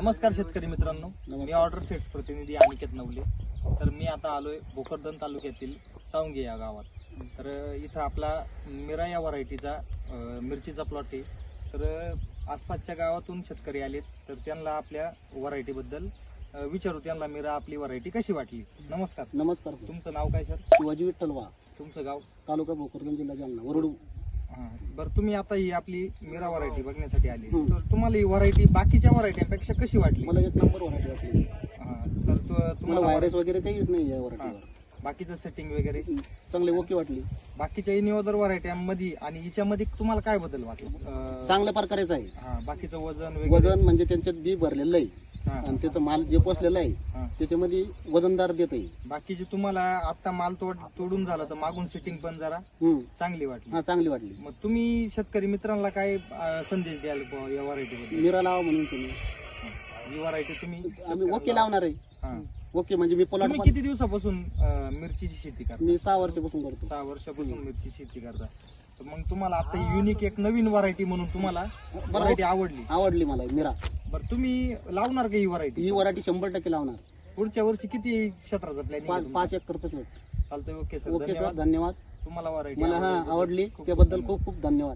नमस्कार शेतकरी मित्रांनो. मी ऑर्डर सेट्स प्रतिनिधी अनिकेत नवले. तर मी आता आलोय भोकरदन तालुक्यातील सावंगी या गावात. तर इथं आपला मिरा या व्हरायटीचा मिरचीचा प्लॉट आहे. तर आसपासच्या गावातून शेतकरी आलेत. तर त्यांना आपल्या व्हरायटी बद्दल अ, विचारू. त्यांना मिरा आपली व्हरायटी कशी वाटली? नमस्कार. नमस्कार. तुमचं नाव काय सर? शिवाजी विठ्ठल वा तुमचं गाव? तालुका भोकरदन जिल्हा जालना वरडू. हा. बरं तुम्ही आता ही आपली मिरा व्हरायटी बघण्यासाठी आली हम्म. तर तुम्हाला ही व्हरायटी बाकीच्या व्हरायटीपेक्षा कशी वाटली? मला एक नंबर व्हरायटी वाटली. हा. तर तु- तुम्हाला व्हायरस वगैरे काहीच नाही या व्हरायटीवर बाकीचं सेटिंग वगैरे? चांगली ओके वाटली. बाकीच्या इनिओदर व्हरायट्यांमध्ये आणि हिच्यामध्ये तुम्हाला काय बदल वाटला? अं, चांगल्या प्रकारेच आहे. हा बाकीचं वजन वगैरे? वजन म्हणजे त्यांच्यात बी भरलेलं आहे. हा, आणि त्याचं माल जे पोचलेलं आहे. त्याच्यामध्ये वजनदार देत आहे बाकीची तुम्हाला आता माल तोड तोडून झाला तर मागून सेटिंग पण जरा. चांगली वाटली. हा चांगली वाटली. मग तुम्ही शेतकरी मित्रांना काय अं, संदेश द्याल बुवा या व्हरायटी मिरा लावा म्हणून तुम्ही. ही व्हरायटी तुम्ही आम्ही ओके लावणार आहे. हा. ओके म्हणजे मी तुम्ही किती दिवसापासून अं, मिरचीची शेती करता? मी सहा वर्षापासून करतो. सहा वर्षापासून मिरची शेती करता. तर मग तुम्हाला आता युनिक एक नवीन व्हरायटी म्हणून तुम्हाला व्हरायटी आवडली. आवडली मला मिरा. बरं तुम्ही लावणार का ही व्हरायटी ही व्हरायटी शंभर टक्के लावणार. पुढच्या वर्षी किती क्षेत्राचा पाच प्लॅनिंग पाच एकरच चालतंय ओके सर ओके सर धन्यवाद. धन्यवाद. तुम्हाला व्हरायटी मला हा आवडली. त्याबद्दल खूप खूप धन्यवाद.